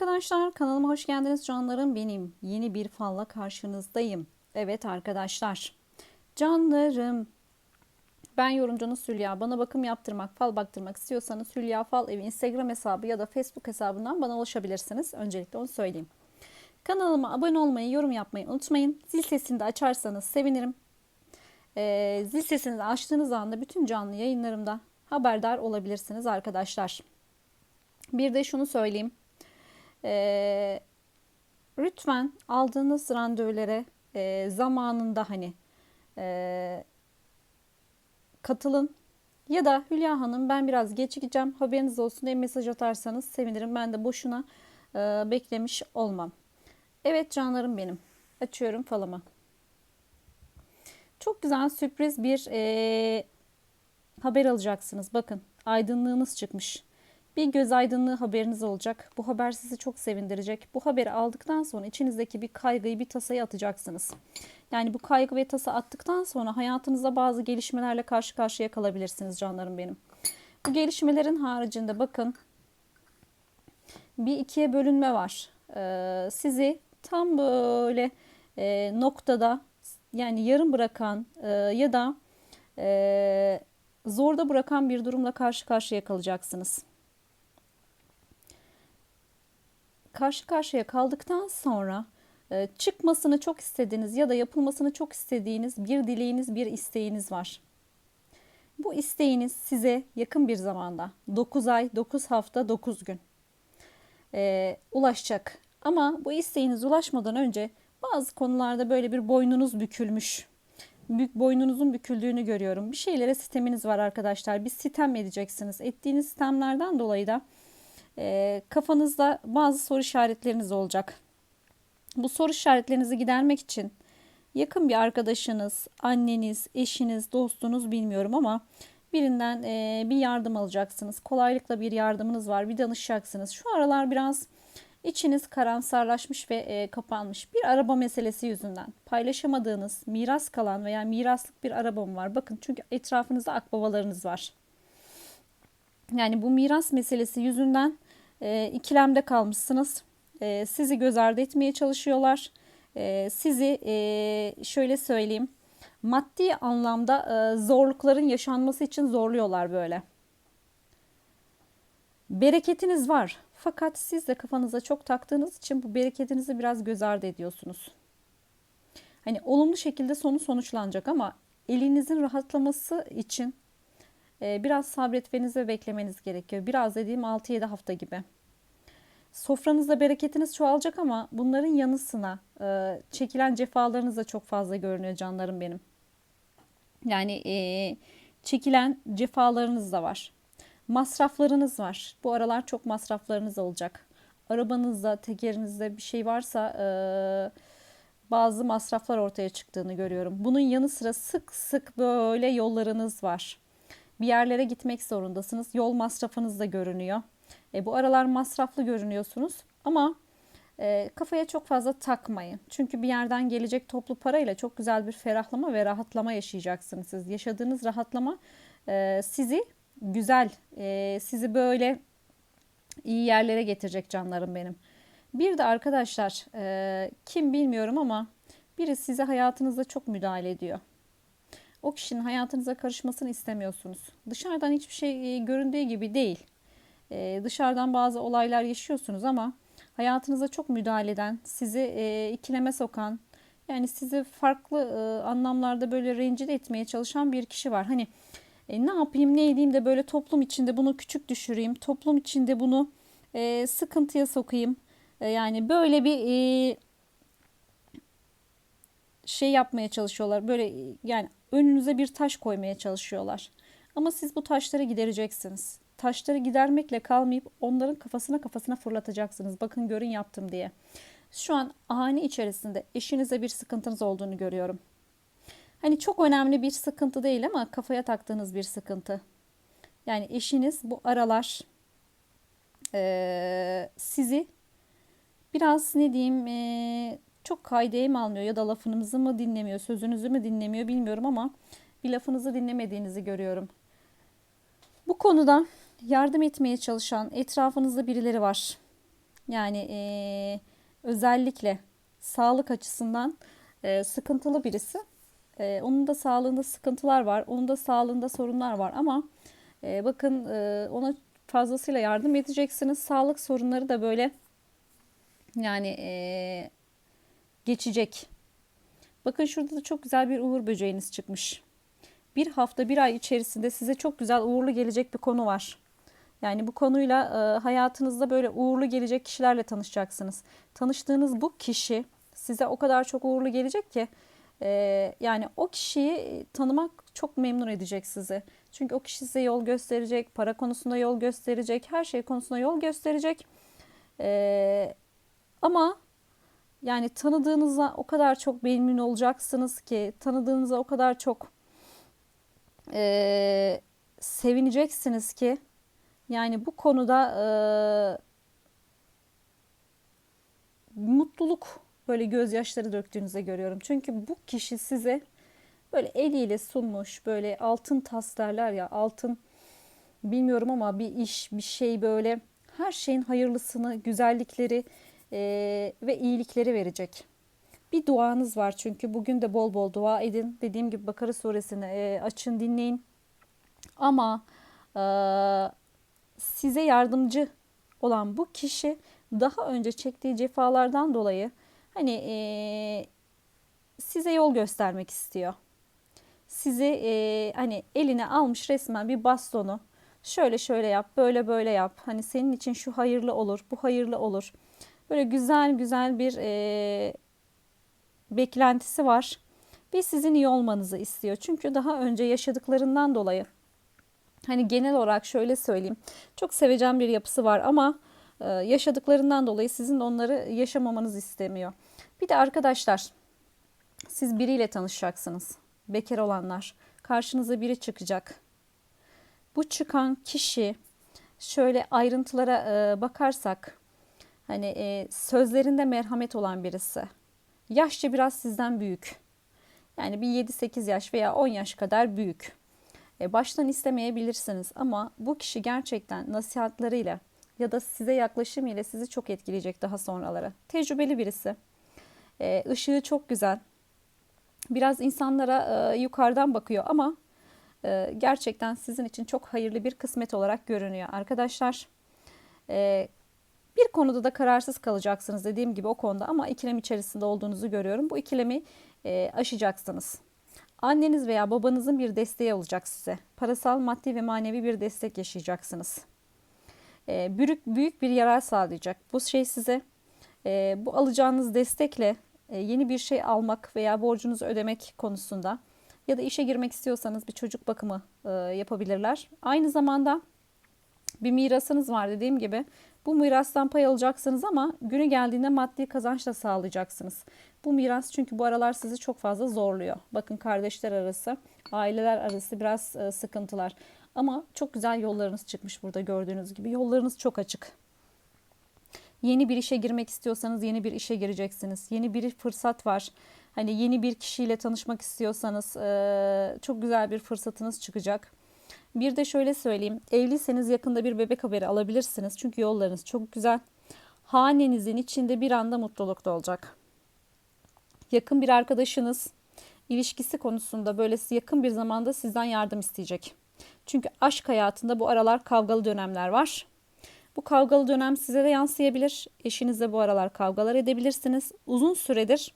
arkadaşlar kanalıma hoş geldiniz canlarım benim. Yeni bir falla karşınızdayım. Evet arkadaşlar canlarım ben yorumcunuz Hülya. Bana bakım yaptırmak, fal baktırmak istiyorsanız Hülya Fal Evi Instagram hesabı ya da Facebook hesabından bana ulaşabilirsiniz. Öncelikle onu söyleyeyim. Kanalıma abone olmayı, yorum yapmayı unutmayın. Zil sesini de açarsanız sevinirim. Ee, zil sesini de açtığınız anda bütün canlı yayınlarımda haberdar olabilirsiniz arkadaşlar. Bir de şunu söyleyeyim. Ee, lütfen aldığınız randevulara e, zamanında hani e, katılın. Ya da Hülya Hanım ben biraz gecikeceğim haberiniz olsun diye mesaj atarsanız sevinirim. Ben de boşuna e, beklemiş olmam. Evet canlarım benim. Açıyorum falımı. Çok güzel sürpriz bir e, haber alacaksınız. Bakın aydınlığınız çıkmış. Bir göz aydınlığı haberiniz olacak. Bu haber sizi çok sevindirecek. Bu haberi aldıktan sonra içinizdeki bir kaygıyı, bir tasayı atacaksınız. Yani bu kaygı ve tasa attıktan sonra hayatınızda bazı gelişmelerle karşı karşıya kalabilirsiniz canlarım benim. Bu gelişmelerin haricinde bakın bir ikiye bölünme var. Ee, sizi tam böyle e, noktada yani yarım bırakan e, ya da e, zorda bırakan bir durumla karşı karşıya kalacaksınız. Karşı karşıya kaldıktan sonra e, çıkmasını çok istediğiniz ya da yapılmasını çok istediğiniz bir dileğiniz, bir isteğiniz var. Bu isteğiniz size yakın bir zamanda 9 ay, 9 hafta, 9 gün e, ulaşacak. Ama bu isteğiniz ulaşmadan önce bazı konularda böyle bir boynunuz bükülmüş. Büyük boynunuzun büküldüğünü görüyorum. Bir şeylere siteminiz var arkadaşlar. Bir sitem edeceksiniz. Ettiğiniz sitemlerden dolayı da e, kafanızda bazı soru işaretleriniz olacak. Bu soru işaretlerinizi gidermek için yakın bir arkadaşınız, anneniz, eşiniz, dostunuz bilmiyorum ama birinden e, bir yardım alacaksınız. Kolaylıkla bir yardımınız var, bir danışacaksınız. Şu aralar biraz içiniz karamsarlaşmış ve e, kapanmış. Bir araba meselesi yüzünden paylaşamadığınız, miras kalan veya miraslık bir arabam var. Bakın çünkü etrafınızda akbabalarınız var. Yani bu miras meselesi yüzünden e, ikilemde kalmışsınız. E, sizi göz ardı etmeye çalışıyorlar. E, sizi e, şöyle söyleyeyim maddi anlamda e, zorlukların yaşanması için zorluyorlar böyle. Bereketiniz var. Fakat siz de kafanıza çok taktığınız için bu bereketinizi biraz göz ardı ediyorsunuz. Hani olumlu şekilde sonu sonuçlanacak ama elinizin rahatlaması için biraz sabretmeniz ve beklemeniz gerekiyor. Biraz dediğim 6-7 hafta gibi. Sofranızda bereketiniz çoğalacak ama bunların yanı sıra e, çekilen cefalarınız da çok fazla görünüyor canlarım benim. Yani e, çekilen cefalarınız da var. Masraflarınız var. Bu aralar çok masraflarınız olacak. Arabanızda, tekerinizde bir şey varsa e, bazı masraflar ortaya çıktığını görüyorum. Bunun yanı sıra sık sık böyle yollarınız var. Bir yerlere gitmek zorundasınız. Yol masrafınız da görünüyor. E, bu aralar masraflı görünüyorsunuz ama e, kafaya çok fazla takmayın. Çünkü bir yerden gelecek toplu parayla çok güzel bir ferahlama ve rahatlama yaşayacaksınız siz. Yaşadığınız rahatlama e, sizi güzel, e, sizi böyle iyi yerlere getirecek canlarım benim. Bir de arkadaşlar e, kim bilmiyorum ama biri size hayatınızda çok müdahale ediyor. O kişinin hayatınıza karışmasını istemiyorsunuz. Dışarıdan hiçbir şey e, göründüğü gibi değil. E, dışarıdan bazı olaylar yaşıyorsunuz ama hayatınıza çok müdahale eden, sizi e, ikileme sokan, yani sizi farklı e, anlamlarda böyle rencide etmeye çalışan bir kişi var. Hani e, ne yapayım ne edeyim de böyle toplum içinde bunu küçük düşüreyim, toplum içinde bunu e, sıkıntıya sokayım. E, yani böyle bir e, şey yapmaya çalışıyorlar. Böyle yani önünüze bir taş koymaya çalışıyorlar. Ama siz bu taşları gidereceksiniz. Taşları gidermekle kalmayıp onların kafasına kafasına fırlatacaksınız. Bakın görün yaptım diye. Şu an ani içerisinde eşinize bir sıkıntınız olduğunu görüyorum. Hani çok önemli bir sıkıntı değil ama kafaya taktığınız bir sıkıntı. Yani eşiniz bu aralar e, sizi biraz ne diyeyim e, çok kaydeye mi almıyor ya da lafınızı mı dinlemiyor, sözünüzü mü dinlemiyor bilmiyorum ama bir lafınızı dinlemediğinizi görüyorum. Bu konuda yardım etmeye çalışan etrafınızda birileri var. Yani eee, özellikle sağlık açısından eee, sıkıntılı birisi. Eee, onun da sağlığında sıkıntılar var. Onun da sağlığında sorunlar var ama eee, bakın eee, ona fazlasıyla yardım edeceksiniz. Sağlık sorunları da böyle yani eee, geçecek. Bakın şurada da çok güzel bir uğur böceğiniz çıkmış. Bir hafta, bir ay içerisinde size çok güzel uğurlu gelecek bir konu var. Yani bu konuyla e, hayatınızda böyle uğurlu gelecek kişilerle tanışacaksınız. Tanıştığınız bu kişi size o kadar çok uğurlu gelecek ki e, yani o kişiyi tanımak çok memnun edecek sizi. Çünkü o kişi size yol gösterecek, para konusunda yol gösterecek, her şey konusunda yol gösterecek. E, ama yani tanıdığınıza o kadar çok memnun olacaksınız ki, tanıdığınıza o kadar çok e, sevineceksiniz ki yani bu konuda e, mutluluk böyle gözyaşları döktüğünüzde görüyorum. Çünkü bu kişi size böyle eliyle sunmuş böyle altın tas derler ya altın bilmiyorum ama bir iş bir şey böyle her şeyin hayırlısını güzellikleri e, ve iyilikleri verecek. Bir duanız var çünkü bugün de bol bol dua edin. Dediğim gibi Bakara suresini e, açın dinleyin. Ama e, size yardımcı olan bu kişi daha önce çektiği cefalardan dolayı hani e, size yol göstermek istiyor. Sizi e, hani eline almış resmen bir bastonu. Şöyle şöyle yap, böyle böyle yap. Hani senin için şu hayırlı olur, bu hayırlı olur. Böyle güzel güzel bir e, beklentisi var ve sizin iyi olmanızı istiyor. Çünkü daha önce yaşadıklarından dolayı hani genel olarak şöyle söyleyeyim. Çok sevecen bir yapısı var ama e, yaşadıklarından dolayı sizin onları yaşamamanızı istemiyor. Bir de arkadaşlar siz biriyle tanışacaksınız. Bekar olanlar. Karşınıza biri çıkacak. Bu çıkan kişi şöyle ayrıntılara e, bakarsak hani e, sözlerinde merhamet olan birisi. Yaşça biraz sizden büyük. Yani bir 7-8 yaş veya 10 yaş kadar büyük. E, baştan istemeyebilirsiniz ama bu kişi gerçekten nasihatlarıyla ya da size yaklaşımıyla sizi çok etkileyecek daha sonraları. Tecrübeli birisi. E, ışığı çok güzel. Biraz insanlara e, yukarıdan bakıyor ama e, gerçekten sizin için çok hayırlı bir kısmet olarak görünüyor arkadaşlar. E, bir konuda da kararsız kalacaksınız dediğim gibi o konuda ama ikilem içerisinde olduğunuzu görüyorum. Bu ikilemi e, aşacaksınız. Anneniz veya babanızın bir desteği olacak size. Parasal, maddi ve manevi bir destek yaşayacaksınız. E, büyük, büyük bir yarar sağlayacak. Bu şey size e, bu alacağınız destekle e, yeni bir şey almak veya borcunuzu ödemek konusunda ya da işe girmek istiyorsanız bir çocuk bakımı e, yapabilirler. Aynı zamanda bir mirasınız var dediğim gibi. Bu mirastan pay alacaksınız ama günü geldiğinde maddi kazanç da sağlayacaksınız. Bu miras çünkü bu aralar sizi çok fazla zorluyor. Bakın kardeşler arası, aileler arası biraz e, sıkıntılar. Ama çok güzel yollarınız çıkmış burada gördüğünüz gibi. Yollarınız çok açık. Yeni bir işe girmek istiyorsanız yeni bir işe gireceksiniz. Yeni bir fırsat var. Hani yeni bir kişiyle tanışmak istiyorsanız e, çok güzel bir fırsatınız çıkacak. Bir de şöyle söyleyeyim. Evliyseniz yakında bir bebek haberi alabilirsiniz. Çünkü yollarınız çok güzel. Hanenizin içinde bir anda mutluluk da olacak. Yakın bir arkadaşınız ilişkisi konusunda böylesi yakın bir zamanda sizden yardım isteyecek. Çünkü aşk hayatında bu aralar kavgalı dönemler var. Bu kavgalı dönem size de yansıyabilir. Eşinizle bu aralar kavgalar edebilirsiniz. Uzun süredir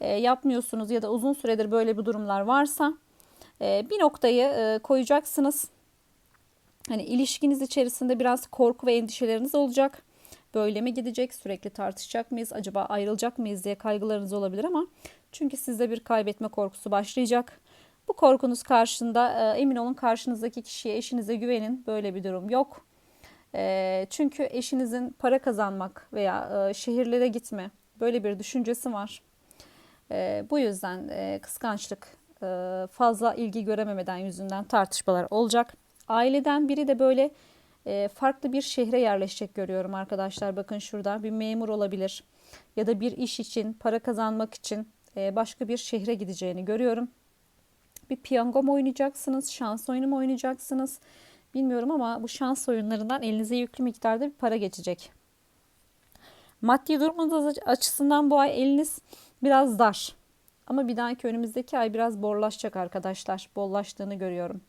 e, yapmıyorsunuz ya da uzun süredir böyle bir durumlar varsa bir noktayı e, koyacaksınız. Hani ilişkiniz içerisinde biraz korku ve endişeleriniz olacak. Böyle mi gidecek? Sürekli tartışacak mıyız? Acaba ayrılacak mıyız diye kaygılarınız olabilir ama çünkü sizde bir kaybetme korkusu başlayacak. Bu korkunuz karşında emin olun karşınızdaki kişiye, eşinize güvenin. Böyle bir durum yok. Çünkü eşinizin para kazanmak veya şehirlere gitme böyle bir düşüncesi var. Bu yüzden kıskançlık fazla ilgi görememeden yüzünden tartışmalar olacak. Aileden biri de böyle farklı bir şehre yerleşecek görüyorum arkadaşlar. Bakın şurada bir memur olabilir ya da bir iş için para kazanmak için başka bir şehre gideceğini görüyorum. Bir piyango mu oynayacaksınız, şans oyunu mu oynayacaksınız bilmiyorum ama bu şans oyunlarından elinize yüklü miktarda bir para geçecek. Maddi durumunuz açısından bu ay eliniz biraz dar. Ama bir dahaki önümüzdeki ay biraz borlaşacak arkadaşlar. Bollaştığını görüyorum.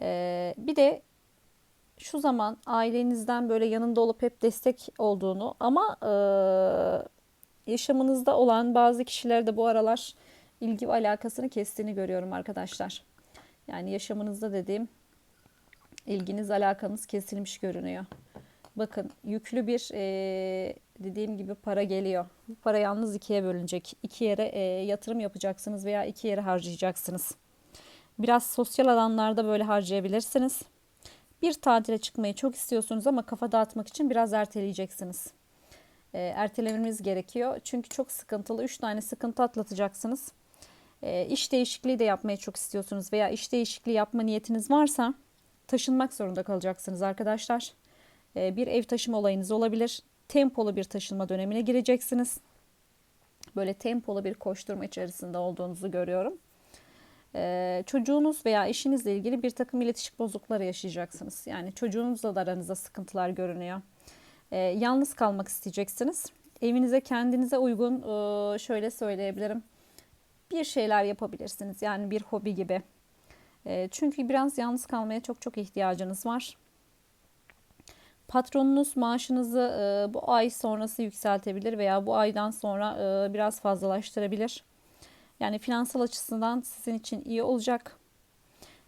Ee, bir de şu zaman ailenizden böyle yanında olup hep destek olduğunu ama e, yaşamınızda olan bazı kişiler de bu aralar ilgi ve alakasını kestiğini görüyorum arkadaşlar. Yani yaşamınızda dediğim ilginiz alakanız kesilmiş görünüyor. Bakın yüklü bir e, dediğim gibi para geliyor. Bu para yalnız ikiye bölünecek. İki yere e, yatırım yapacaksınız veya iki yere harcayacaksınız. Biraz sosyal alanlarda böyle harcayabilirsiniz. Bir tatile çıkmayı çok istiyorsunuz ama kafa dağıtmak için biraz erteleyeceksiniz. E, ertelememiz gerekiyor. Çünkü çok sıkıntılı. Üç tane sıkıntı atlatacaksınız. E, iş değişikliği de yapmayı çok istiyorsunuz veya iş değişikliği yapma niyetiniz varsa taşınmak zorunda kalacaksınız arkadaşlar. E, bir ev taşıma olayınız olabilir. Tempolu bir taşınma dönemine gireceksiniz. Böyle tempolu bir koşturma içerisinde olduğunuzu görüyorum. Ee, çocuğunuz veya eşinizle ilgili bir takım iletişim bozuklukları yaşayacaksınız. Yani çocuğunuzla da aranızda sıkıntılar görünüyor. Ee, yalnız kalmak isteyeceksiniz. Evinize kendinize uygun e, şöyle söyleyebilirim. Bir şeyler yapabilirsiniz. Yani bir hobi gibi. E, çünkü biraz yalnız kalmaya çok çok ihtiyacınız var. Patronunuz maaşınızı e, bu ay sonrası yükseltebilir veya bu aydan sonra e, biraz fazlalaştırabilir. Yani finansal açısından sizin için iyi olacak.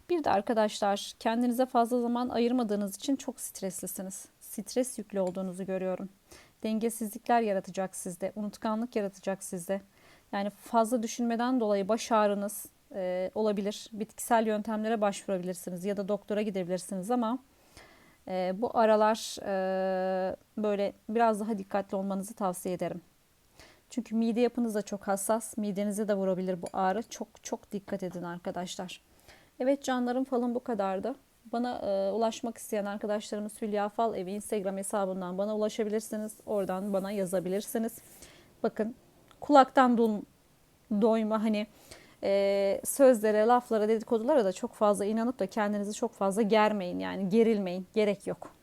Bir de arkadaşlar kendinize fazla zaman ayırmadığınız için çok streslisiniz. Stres yüklü olduğunuzu görüyorum. Dengesizlikler yaratacak sizde, unutkanlık yaratacak sizde. Yani fazla düşünmeden dolayı baş ağrınız e, olabilir. Bitkisel yöntemlere başvurabilirsiniz ya da doktora gidebilirsiniz ama e, bu aralar e, böyle biraz daha dikkatli olmanızı tavsiye ederim. Çünkü mide yapınız da çok hassas. Midenize de vurabilir bu ağrı. Çok çok dikkat edin arkadaşlar. Evet canlarım falan bu kadardı. Bana e, ulaşmak isteyen arkadaşlarımız Hülya Fal Evi Instagram hesabından bana ulaşabilirsiniz. Oradan bana yazabilirsiniz. Bakın kulaktan do doyma hani e, sözlere, laflara, dedikodulara da çok fazla inanıp da kendinizi çok fazla germeyin. Yani gerilmeyin. Gerek yok.